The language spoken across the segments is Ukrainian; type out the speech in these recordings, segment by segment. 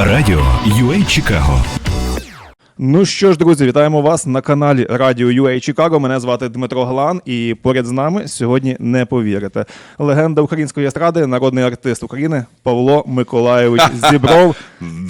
Радіо UA Чикаго. Ну що ж, друзі, вітаємо вас на каналі Радіо UA Чикаго. Мене звати Дмитро Глан, і поряд з нами сьогодні не повірите. Легенда української естради, народний артист України Павло Миколайович Зібров.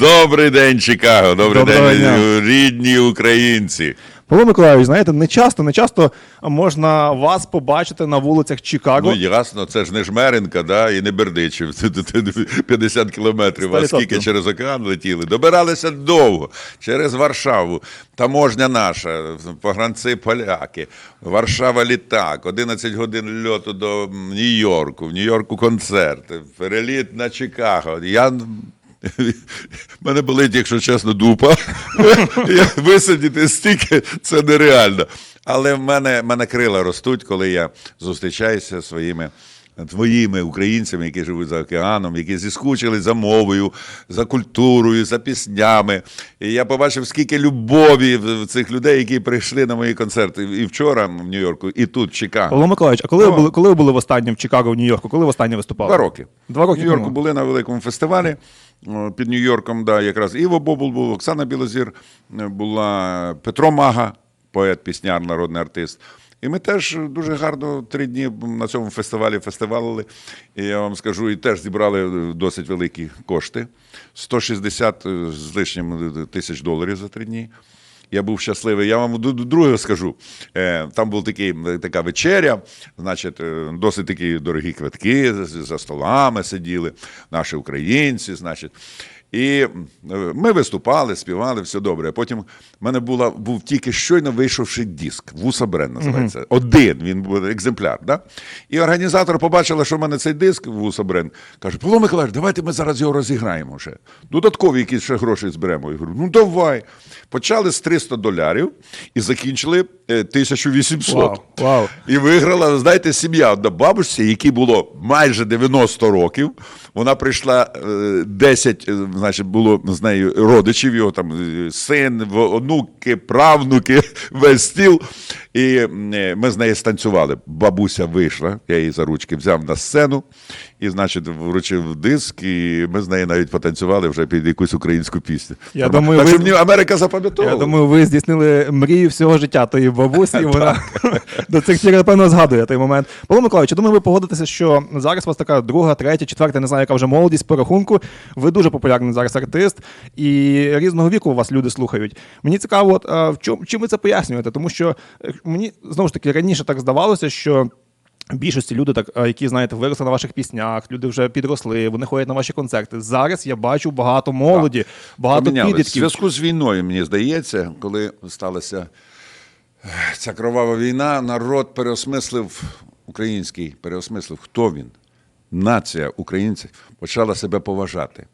Добрий день, Чикаго. Добрий Доброго день, дня. рідні українці. Павло Миколайович, знаєте, не часто, не часто можна вас побачити на вулицях Чикаго. Ну ясно, це ж не Жмеренка, да, і не Бердичів. Це- це- це 50 кілометрів. А скільки через океан летіли? Добиралися довго через Варшаву. Таможня наша, погранці поляки, Варшава літак, 11 годин льоту до Нью-Йорку. В Нью-Йорку концерт, переліт на Чикаго. Я мене болить, якщо чесно, дупа. Висадіти стільки це нереально. Але в мене, мене крила ростуть, коли я зустрічаюся зі своїми. Твоїми українцями, які живуть за океаном, які зіскучили за мовою, за культурою, за піснями. І я побачив, скільки любові в в цих людей, які прийшли на мої концерти і вчора в Нью-Йорку, і тут, в Чикаго. Павло Миколайович, а коли ви Ну. були, коли ви були востаннє в Чикаго, в Нью-Йорку? Коли ви останнє виступали? Два роки. Два роки В Нью-Йорку були на великому фестивалі під Нью-Йорком, да, якраз Іво Бобул був, Оксана Білозір була, Петро Мага, поет, пісняр, народний артист. І ми теж дуже гарно три дні на цьому фестивалі фестивалили. І я вам скажу, і теж зібрали е, досить великі кошти. 160 з лишнім е, тисяч доларів за три дні. Я був щасливий. Я вам друге скажу. Е, Там була така вечеря, значить, е, досить такі дорогі квитки за столами сиділи, наші українці, значить. І е, ми виступали, співали, все добре. Потім в мене була, був тільки щойно вийшовши диск. Вуса Брен називається. Один, він був екземпляр. Да? І організатор побачила, що в мене цей диск Вуса Брен. Каже: Павло Миколаївич, давайте ми зараз його розіграємо ще. Додаткові якісь ще гроші зберемо. Я говорю, ну давай. Почали з 300 долярів і закінчили е, 1800. Вау, вау. І виграла, знаєте, сім'я одна бабусі, якій було майже 90 років. Вона прийшла е, 10, е, значить, було з нею родичів, його там е, син, онуки, правнуки, весь стіл. І е, ми з нею станцювали. Бабуся вийшла, я її за ручки взяв на сцену і, значить, вручив диск, і ми з нею навіть потанцювали вже під якусь українську пісню. Я так, думаю, так ви- мені Америка запам'ятовувала. Я думаю, ви здійснили мрію всього життя тої бабусі, і вона до цих пір, напевно, згадує той момент. Павло Миколаївич, думаю, ви погодитеся, що зараз у вас така друга, третя, четверта, не знаю, яка вже молодість по рахунку. Ви дуже популярний зараз артист, і різного віку вас люди слухають. Мені цікаво, от, а, в чому чим ви це пояснюєте? Тому що е, мені знову ж таки раніше так здавалося, що. Більшості люди, так які знаєте, виросли на ваших піснях, люди вже підросли, вони ходять на ваші концерти. Зараз я бачу багато молоді, багато Помінялись. В підлітків. зв'язку з війною, мені здається, коли сталася е, ця кровава війна, народ переосмислив український, переосмислив, хто він. Нація українців почала себе поважати.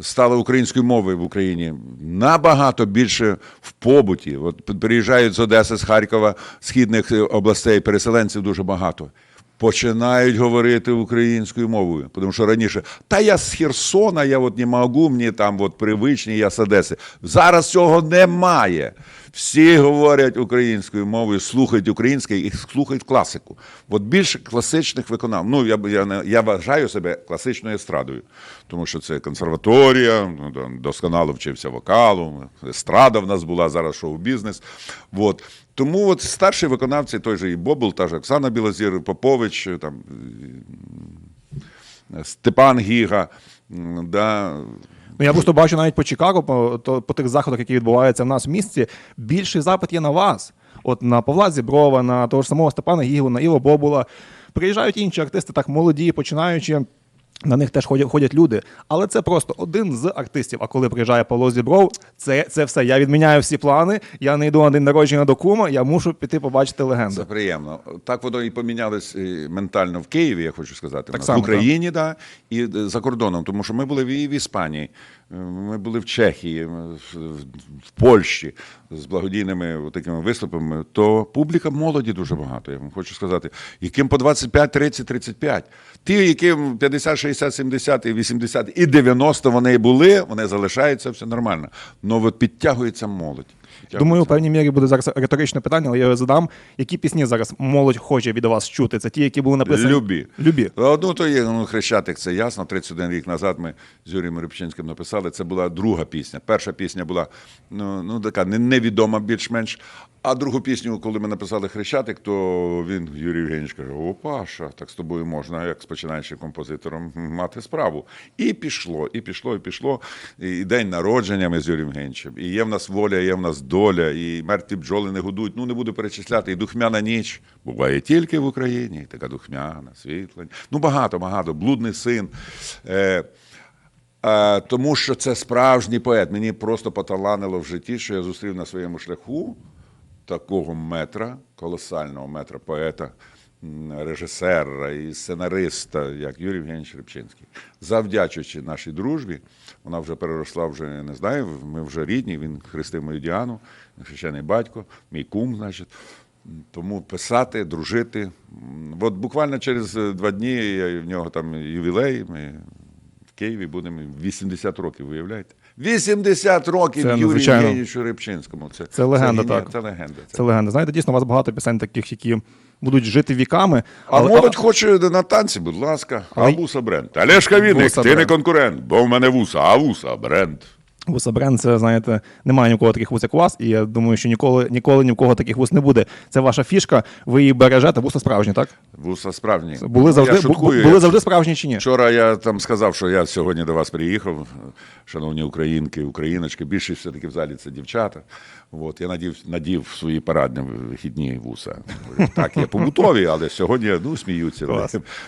Стала українською мовою в Україні набагато більше в побуті. От приїжджають з Одеси, з Харкова, східних е, областей, переселенців дуже багато. Починають говорити українською мовою. Тому що раніше, та я з Херсона, я от не можу, мені там от привичні, я з Одеси. Зараз цього немає. Всі говорять українською мовою, слухають українське і слухають класику. От більше класичних виконав. Ну, я, я, я вважаю себе класичною естрадою, тому що це консерваторія, ну, досконало вчився вокалу, естрада в нас була, зараз шоу-бізнес. От. Тому от старші виконавці, той же і Бобул, та ж Оксана Білозір, Попович, там, Степан Гіга. Да, Ну, я просто бачу навіть по Чикаго, по, то, по тих заходах, які відбуваються в нас в місті, більший запит є на вас. От на Павла Зіброва, на того ж самого Степана Гігу, на Іво Бобула. Приїжджають інші артисти, так молоді, починаючи. На них теж ходять, ходять люди. Але це просто один з артистів. А коли приїжджає Павло Зібров, це, це все. Я відміняю всі плани. Я не йду на день народження до кума, я мушу піти побачити Це легенду. приємно. Так воно і помінялось ментально в Києві, я хочу сказати. Так в, нас, само, в Україні, да, і е, за кордоном. Тому що ми були в, і в Іспанії, ми були в Чехії, в, Польщі з благодійними такими виступами. То публіка молоді дуже багато, я вам хочу сказати. Яким по 25, 30, 35. Ті, яким 50, 60, 70, і 80 і 90 вони були, вони залишаються, все нормально. Но от підтягується молодь. Думаю, в певній мірі буде зараз риторичне питання, але я його задам. Які пісні зараз молодь хоче від вас чути? Це ті, які були написані? Любі. Любі. Одну то є ну, Хрещатик, це ясно. 31 рік назад ми з Юрієм Рибчинським написали. Це була друга пісня. Перша пісня була ну, ну така невідома більш-менш. А другу пісню, коли ми написали Хрещатик, то він, Юрій Євгенійович, каже: О, Паша, так з тобою можна, як з починаючим композитором, мати справу. І пішло, і пішло, і пішло. І день народження ми з Юрієм Євгенійовичем. І є в нас воля, є в нас доля, і мертві бджоли не гудуть. Ну не буду перечисляти. І духмяна ніч буває тільки в Україні. І така духмяна, світла. Ну багато, багато. Блудний син. Е, е, тому що це справжній поет. Мені просто поталанило в житті, що я зустрів на своєму шляху такого метра, колосального метра поета, режисера і сценариста, як Юрій Євгенійович Рибчинський. Завдячуючи нашій дружбі, вона вже переросла, вже не знаю, ми вже рідні, він хрестив мою Діану, хрещений батько, мій кум, значить. Тому писати, дружити. От буквально через е, два дні я- в нього там ювілей. Ми в Києві будемо 80 років, виявляєте? 80 років Це Юрію. Євгенійовичу Рибчинському. Це, Це легенда, Це, так. Це легенда. Це. Це легенда. Знаєте, дійсно, у вас багато пісень таких, які будуть жити віками. А молодь хоче на танці, будь ласка. А Але- вуса бренд. Олешка Вінник, ти не конкурент, бо в мене вуса, а вуса бренд. Вуса бренд, це знаєте, немає ні в кого таких вус, як у вас, і я думаю, що ніколи, ніколи ні в кого таких вус не буде. Це ваша фішка, ви її бережете, вуса справжні, так? Вуса справжні. Були Ну, завжди, я шуткую, були я- завжди справжні чи ні? Вчора я там сказав, що я сьогодні до вас приїхав, шановні українки, україночки. Більшість все-таки в залі це дівчата. От, я надів, надів свої парадні вихідні вуса. Так, є побутові, але сьогодні ну, сміються.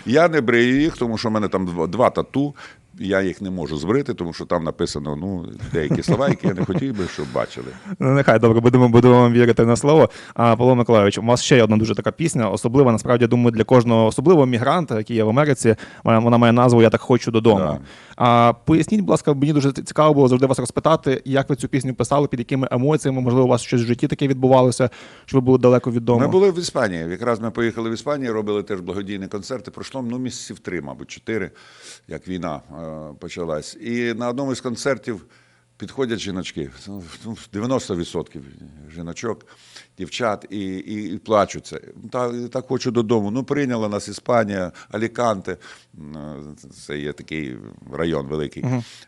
Я не брию їх, тому що в мене там два тату. Я їх не можу збрити, тому що там написано ну, деякі слова, які я не хотів би, щоб бачили. Ну, нехай добре, будемо, будемо вам вірити на слово. А Павло Миколайович, у вас ще є одна дуже така пісня, особлива, насправді, думаю, для кожного особливого мігранта, який є в Америці. Вона вона має назву Я так хочу додому. Да. А поясніть, будь ласка, мені дуже цікаво було завжди вас розпитати, як ви цю пісню писали, під якими емоціями, можливо, у вас щось в житті таке відбувалося, що ви були далеко від дому. Ми були в Іспанії. Якраз ми поїхали в Іспанію, робили теж благодійні концерти. Пройшло ну, місяців три, мабуть, чотири, як війна е, почалась. І на одному із концертів підходять жіночки, ну, 90% жіночок, дівчат, і, і, і плачуться. Так, так хочу додому. Ну, прийняла нас Іспанія, Аліканте. Е, Це є такий район великий,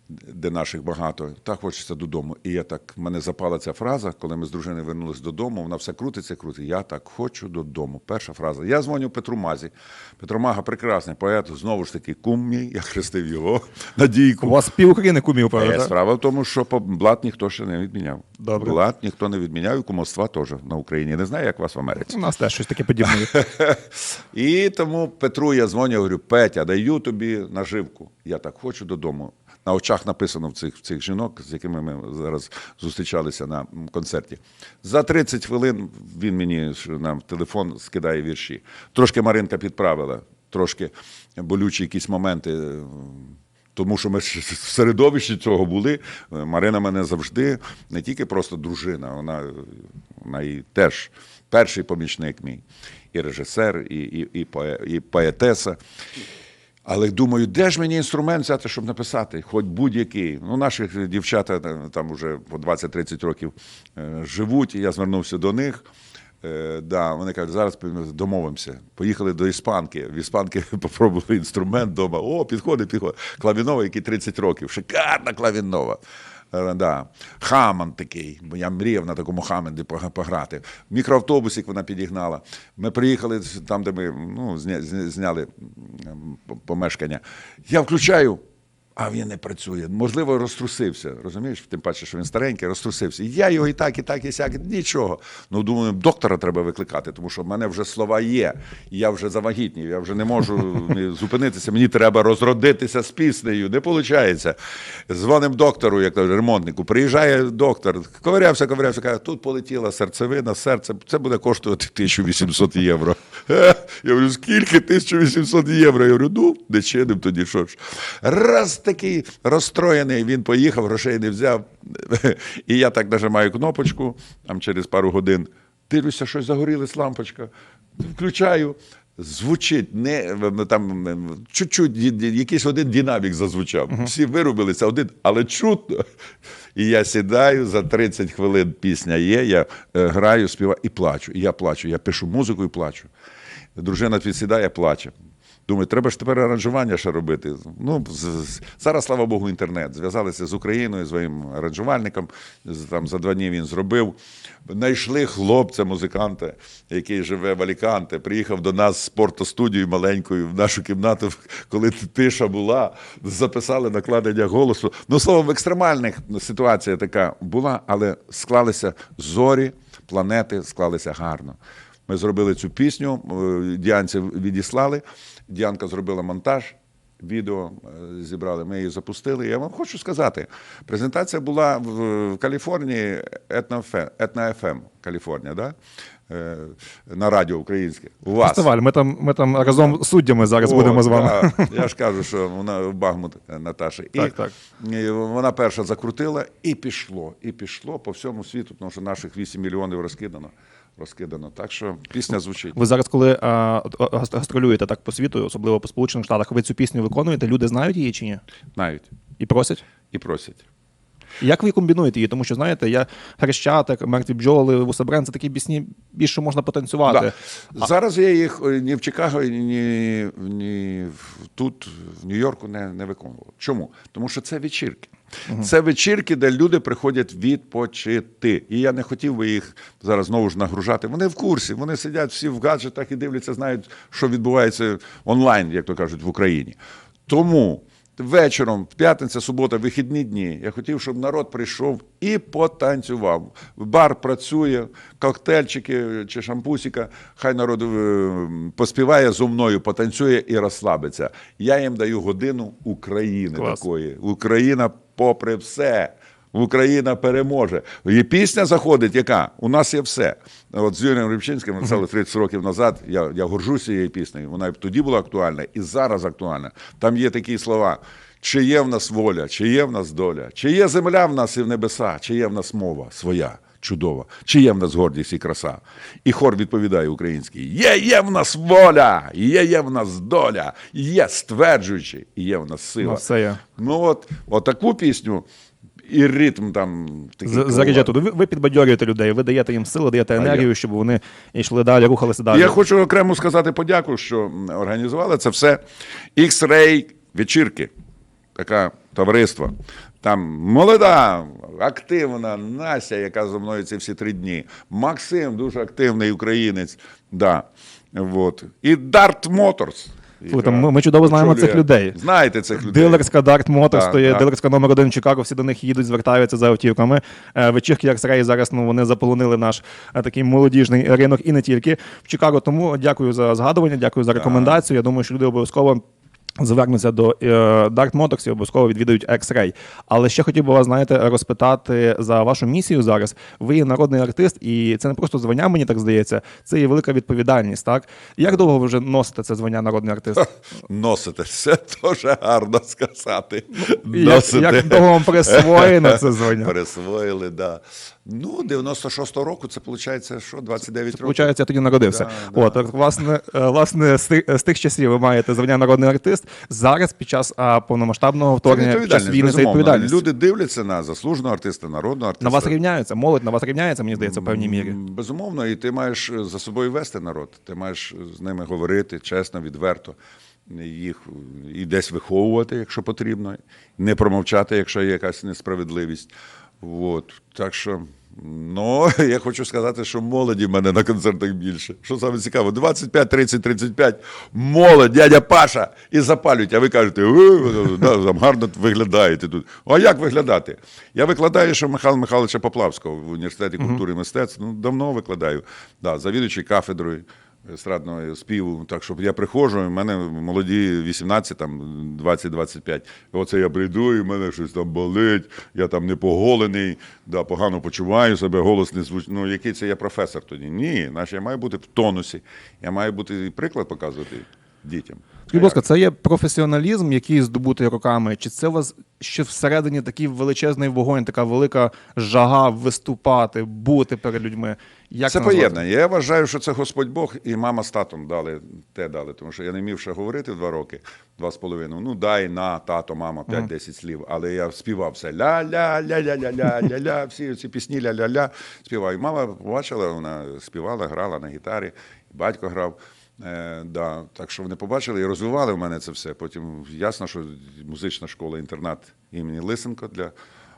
де наших багато. Так хочеться додому. І я так, в мене запала ця фраза, коли ми з дружиною вернулись додому, вона все крутиться, крутиться. Я так хочу додому. Перша фраза. Я дзвоню Петру Мазі. Петро Мага прекрасний поет, знову ж таки, кум мій, я хрестив його, Надійку. У вас пів України кумів, Е, правда? Справа в тому, що по- блат ніхто ще не відміняв. Добре. Блат ніхто не відміняв, і кумовства теж на Україні. Не знаю, як у вас в Америці. У нас теж щось таке подібне. І тому Петру я дзвоню, говорю, Петя, даю тобі наживку. Я так хочу додому. На очах написано в цих, в цих жінок, з якими ми зараз зустрічалися на концерті. За 30 хвилин він мені ж на телефон скидає вірші. Трошки Маринка підправила, трошки болючі якісь моменти. Тому що ми в середовищі цього були. Марина мене завжди не тільки просто дружина, вона, вона і теж перший помічник мій, і режисер, і, і, і, і поетеса. Але думаю, де ж мені інструмент взяти, щоб написати, хоч будь-який. Ну, наші дівчата е, там вже по 20-30 років е, живуть, і я звернувся до них. Е, да, вони кажуть, зараз домовимося. Поїхали до іспанки. В іспанки попробували інструмент вдома. О, підходить, підходить. Клавінова, який 30 років. Шикарна клавінова. Е, Да. Хаман такий, бо я мріяв на такому Хаманді пограти. Мікроавтобусик вона підігнала. Ми приїхали там, де ми ну, зня- зня- зняли помешкання. Я включаю. А він не працює. Можливо, розтрусився. Розумієш? Тим паче, що він старенький, розтрусився. Я його і так, і так, і сяк, нічого. Ну, думаю, доктора треба викликати, тому що в мене вже слова є. Я вже завагітнів, я вже не можу зупинитися. Мені треба розродитися з піснею. Не виходить. Дзвоним доктору, як ремонтнику. Приїжджає доктор, ковирявся, ковирявся, каже, тут полетіла серцевина, серце. Це буде коштувати 1800 євро. Я говорю, скільки? 1800 євро. Я говорю, ну, не чиним тоді що ж. Раз такий розстроєний, він поїхав, грошей не взяв. І я так нажимаю кнопочку, там через пару годин. Дивлюся, щось загорілась лампочка. Включаю. звучить не там чуть-чуть якийсь один динамік зазвучав. Всі вирубилися один, але чутно. І я сідаю за 30 хвилин. Пісня є. Я е, граю, співаю і плачу. І я плачу. Я пишу музику і плачу. Дружина підсідає, плаче. Думаю, треба ж тепер аранжування ще робити. Ну, зараз, слава Богу, інтернет. Зв'язалися з Україною, своїм аранжувальником. Там за два дні він зробив. Знайшли хлопця, музиканта, який живе в Аліканте. Приїхав до нас з портостудією маленькою в нашу кімнату, коли тиша була. Записали накладення голосу. Ну, словом, екстремальних ситуація така була, але склалися зорі, планети склалися гарно. Ми зробили цю пісню, е, Діанці відіслали. Діанка зробила монтаж, відео е, зібрали, ми її запустили. Я вам хочу сказати, презентація була в в Каліфорнії, Етна ФМ, Каліфорнія, да? Е, на радіо українське. У вас. Фестиваль. Ми там, ми там разом з суддями зараз О, будемо з вами. да. Я ж кажу, що вона Багмут е, Наташа. І, Так, так. і вона перша закрутила, і пішло, і пішло по всьому світу, тому що наших 8 мільйонів розкидано. Розкидано. Так що пісня звучить. Ви зараз, коли а, гастролюєте так по світу, особливо по Сполучених Штатах, ви цю пісню виконуєте, люди знають її чи ні? Знають. І просять? і просять. Як ви комбінуєте її? Тому що знаєте, я хрещатик, мертві бджоли, вусабрен це такі пісні більше можна потанцювати. Да. Зараз я їх е, ні в Чикаго, ні, ні тут, в Нью-Йорку не, не виконував. Чому? Тому що це вечірки. Це вечірки, де люди приходять відпочити. І я не хотів би їх зараз знову ж нагружати. Вони в курсі, вони сидять всі в гаджетах і дивляться, знають, що відбувається онлайн, як то кажуть, в Україні. Тому вечором, п'ятниця, субота, вихідні дні. Я хотів, щоб народ прийшов і потанцював. Бар працює, коктейльчики чи шампусіка. Хай народ е, поспіває зо мною, потанцює і розслабиться. Я їм даю годину України Клас. такої. Україна, попри все. Україна переможе. І пісня заходить, яка? У нас є все. От з Юрієм Рибчинським ми писали 30 років назад. Я, я горжуся цією піснею. Вона тоді була актуальна, і зараз актуальна. Там є такі слова: чи є в нас воля, чи є в нас доля, чи є земля в нас і в небеса, чи є в нас мова своя. Чудова, чи є в нас гордість і краса? І хор відповідає український: є, є в нас воля, є, є в нас доля, є стверджуючи, і є в нас сила. Ну, все є. Ну от, от таку пісню і ритм там такий. Заряджати. Ви, ви підбадьорюєте людей, ви даєте їм сили, даєте енергію, щоб вони йшли далі, рухалися далі. Я хочу окремо сказати подяку, що організували це все X-Ray вечірки, таке товариство. Там молода, активна Настя, яка зі мною ці всі три дні. Максим, дуже активний українець. Да. Вот. І Dart Motors. Слухайте, ми- ми чудово знаємо очолює- цих людей. Знаєте цих людей. Дилерська Дарт Motors стоїть, дилерська номер один Чикаго, всі до них їдуть, звертаються за автівками. Е, Вечірки як Рей зараз ну, вони заполонили наш е, такий молодіжний ринок і не тільки в Чикаго. Тому дякую за згадування, дякую за рекомендацію. Я думаю, що люди обов'язково. Звернуться до е, Dark Motors і обов'язково відвідають X-Ray. Але ще хотів би вас, знаєте, розпитати за вашу місію зараз. Ви є народний артист, і це не просто звання, мені так здається, це є велика відповідальність. Так як довго ви вже носите це звання народний артист? Носите. Це дуже гарно сказати. Як, як довго вам присвоєно це звання? Присвоїли, да. Ну, 96-го року, це виходить, що, 29 років. Получається, я тоді народився. Да, От, так, власне, е, власне, з тих часів ви маєте звання народний артист. Зараз, під час а, повномасштабного вторгнення, під час війни, це відповідальність. Люди дивляться на заслуженого артиста, народного артиста. На вас рівняються, молодь на вас рівняється, мені здається, в певній мірі. Безумовно, і ти маєш е, за собою вести народ. Ти маєш з ними говорити чесно, відверто, їх е, і десь виховувати, якщо потрібно, не промовчати, якщо є якась несправедливість. От. Так що. Ну, я хочу сказати, що молоді в мене на концертах більше. Що саме цікаво, 25, 30, 35, молодь, дядя Паша, і запалюють, а ви кажете, «Е, там гарно виглядаєте тут. А як виглядати? Я викладаю, що Михайла Михайловича Поплавського в університеті культури і мистецтв. Ну, давно викладаю. Да, завідуючий кафедрою естрадного співу. Так що я приходжу, і в мене молоді 18, там 20-25. І оце я прийду, і в мене щось там болить, я там не поголений, да, погано почуваю себе, голос не звучить. Ну, який це я професор тоді? Ні, наш я маю бути в тонусі. Я маю бути і приклад показувати. Дітям. Скажіть, будь ласка, це є професіоналізм, який здобутий роками, чи це у вас ще всередині такий величезний вогонь, така велика жага виступати, бути перед людьми? Як це поєднання. Я вважаю, що це Господь Бог і мама з татом дали те дали, тому що я не міг ще говорити два роки, два з половиною. Ну дай на тато, мама, 5-10 слів. Але я співав все ля-ля, ля-ля-ля-ля, ля-ля, всі ці пісні ля-ля-ля співаю. І мама побачила, вона співала, грала на гітарі, батько грав. Е, да, так що вони побачили і розвивали в мене це все. Потім ясно, що музична школа, інтернат імені Лисенко для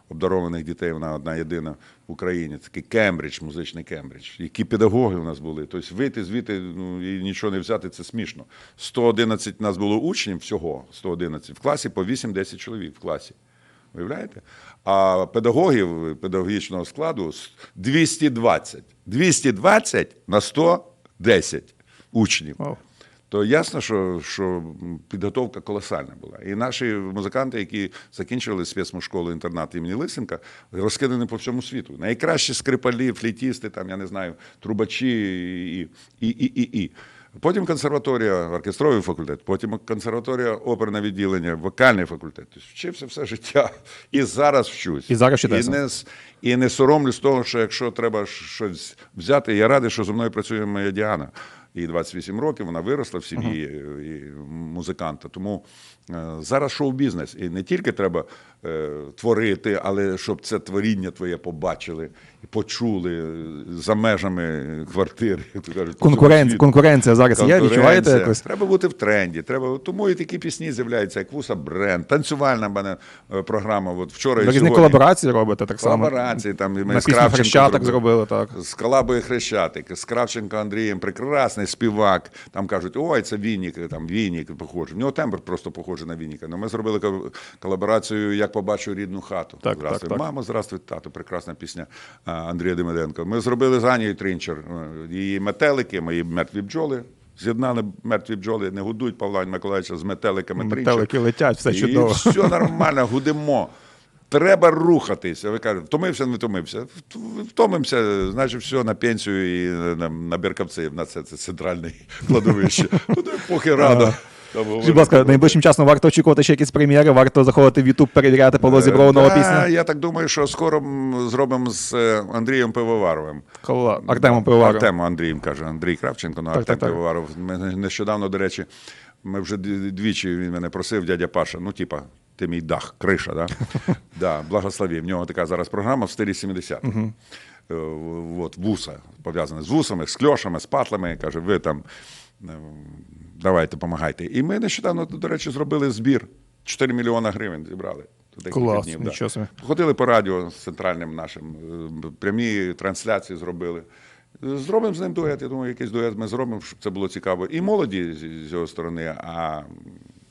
обдарованих дітей, вона одна єдина в Україні. Такий Кембридж, музичний Кембридж. Які педагоги у нас були. Тобто вийти звідти ну, і нічого не взяти, це смішно. 111 нас було учнів всього, 111 в класі по 8-10 чоловік в класі. Уявляєте? А педагогів педагогічного складу 220. 220 на 110 учнів. Вау. То ясно, що, що підготовка колосальна була. І наші музиканти, які закінчили спецму інтернат імені Лисенка, розкидані по всьому світу. Найкращі скрипалі, флітісти, там, я не знаю, трубачі і, і, і, і, і. Потім консерваторія, оркестровий факультет, потім консерваторія, оперне відділення, вокальний факультет. Тобто вчився все життя. І зараз вчусь. І зараз. І не, і не соромлюсь того, що якщо треба щось взяти, я радий, що зі мною працює моя Діана. Їй 28 років, вона виросла в сім'ї і музиканта. Тому е, зараз шоу-бізнес. І не тільки треба е, творити, але щоб це творіння твоє побачили і почули за межами квартири. кажуть, Конкуренція, конкуренція зараз є, відчуваєте якось? Треба бути в тренді. Треба тому і такі пісні з'являються, як Вуса Бренд, танцювальна мене програма. От вчора і сьогодні. колаборації робите так само. Колаборації, там, і ми На з Кравченко Хрещатик зробили. так. З Калабою Хрещатик, з Кравченко Андрієм, прекрасний співак. Там кажуть, ой, це Вінник, там Вінник похожий. В нього тембр просто похожий на Вінника. Ну, ми зробили колаборацію Як побачу рідну хату. Так, здравствуй, так, так. мамо, здравствуй, тато. Прекрасна пісня Андрія Демиденко. Ми зробили з Анією Тринчер е, її метелики, мої мертві бджоли. З'єднали мертві бджоли, не гудуть Павла Миколаївича з метеликами. Метелики летять, все І все нормально, гудимо. Треба рухатися. Ви кажете, втомився, не втомився. Втомимося, значить, все на пенсію і на, на Біркавці. На це, це центральне кладовище. Ну, поки рада. Будь ласка, найближчим часом варто очікувати ще якісь прем'єри, варто заходити в Ютуб, перевіряти Павло Зібров нова Е, пісня. Я так думаю, що скоро зробимо з е, Андрієм Пивоваровим. Артемом Пивоваровим. Артем Андрієм каже, Андрій Кравченко, ну Артем. Пивоваров. Нещодавно, до речі, ми вже двічі він мене просив, дядя Паша, ну, типа, ти мій дах, криша, да? да, благослови. В нього така зараз програма в стилі 70 Е, От, вуса, пов'язане з вусами, з кльошами, з патлами. Каже, ви там е, давайте, допомагайте. І ми нещодавно, до речі, зробили збір. 4 мільйона гривень зібрали. Клас, днів, нічого собі. Ходили по радіо з центральним нашим, е, прямі трансляції зробили. Зробимо з ним дует. Я думаю, якийсь дует ми зробимо, щоб це було цікаво. І молоді з його сторони, а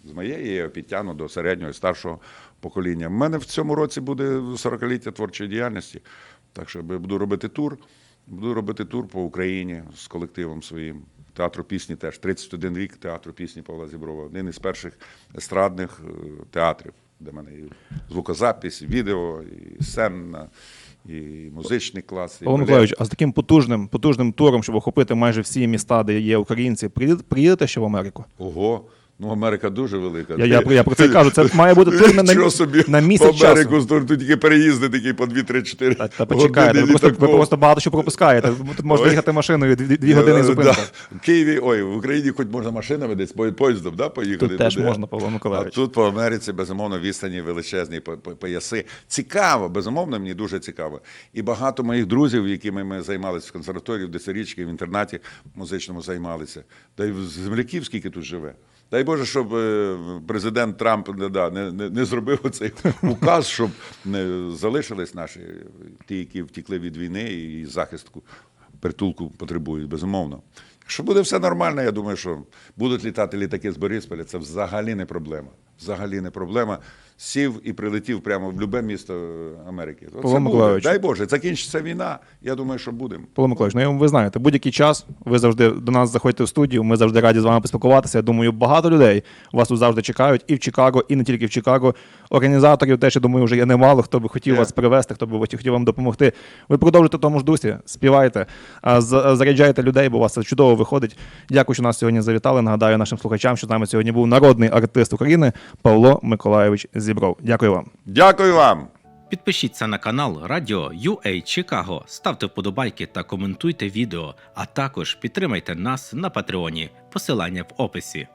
з моєї я підтягну до середнього і старшого покоління. У мене в цьому році буде 40-ліття творчої діяльності. Так що я буду робити тур. Буду робити тур по Україні з колективом своїм. Театру пісні теж 31 рік театру пісні Павла Зіброва. Один із перших естрадних е, театрів, де в мене і звукозапис, і відео, і сцена, і музичний клас. І Павло. Миколаївич, а з таким потужним, потужним туром, щоб охопити майже всі міста, де є українці, приїдете ще в Америку? Ого. Ну, Америка дуже велика. Я- я- я про це кажу, це має бути тур на- собі, на місяць в Америку, тут, тут тільки переїзди такі по 2-3-4 Та, та почекайте, ви просто, ви просто багато що пропускаєте. Тут можна їхати машиною дві, дві години зупинка. В Києві, ой, в Україні хоч можна машинами десь по- поїздом да, поїхати. Тут теж туди. можна, Павло Миколайович. А тут по Америці, безумовно, відстані величезні по- по- пояси. Цікаво, безумовно, мені дуже цікаво. І багато моїх друзів, якими ми займалися в консерваторії, в десятирічці, в інтернаті музичному займалися. Та й земляків скільки тут живе. Дай Боже, щоб е, президент Трамп не, да, не, не, зробив цей указ, щоб не залишились наші ті, які втікли від війни і захистку притулку потребують, безумовно. Якщо буде все нормально, я думаю, що будуть літати літаки з Борисполя, це взагалі не проблема. Взагалі не проблема. Сів і прилетів прямо в любе місто Америки. Оце Павло буде. Миколайович. Дай Боже, закінчиться війна. Я думаю, що будемо. Павло Миколаївич, ну ви знаєте, будь-який час ви завжди до нас заходьте в студію. Ми завжди раді з вами поспілкуватися. Я думаю, багато людей вас тут завжди чекають і в Чикаго, і не тільки в Чикаго. Організаторів теж я думаю, вже є немало. Хто би хотів Є. вас привезти, хто би хотів вам допомогти. Ви продовжуйте в тому ж дусі, співайте, а, заряджайте людей, бо у вас це чудово виходить. Дякую, що нас сьогодні завітали. Нагадаю нашим слухачам, що з нами сьогодні був народний артист України Павло Миколайович Зібров. Дякую вам. Дякую вам. Підпишіться на канал Радіо UA Чикаго, ставте вподобайки та коментуйте відео, а також підтримайте нас на Патреоні. Посилання в описі.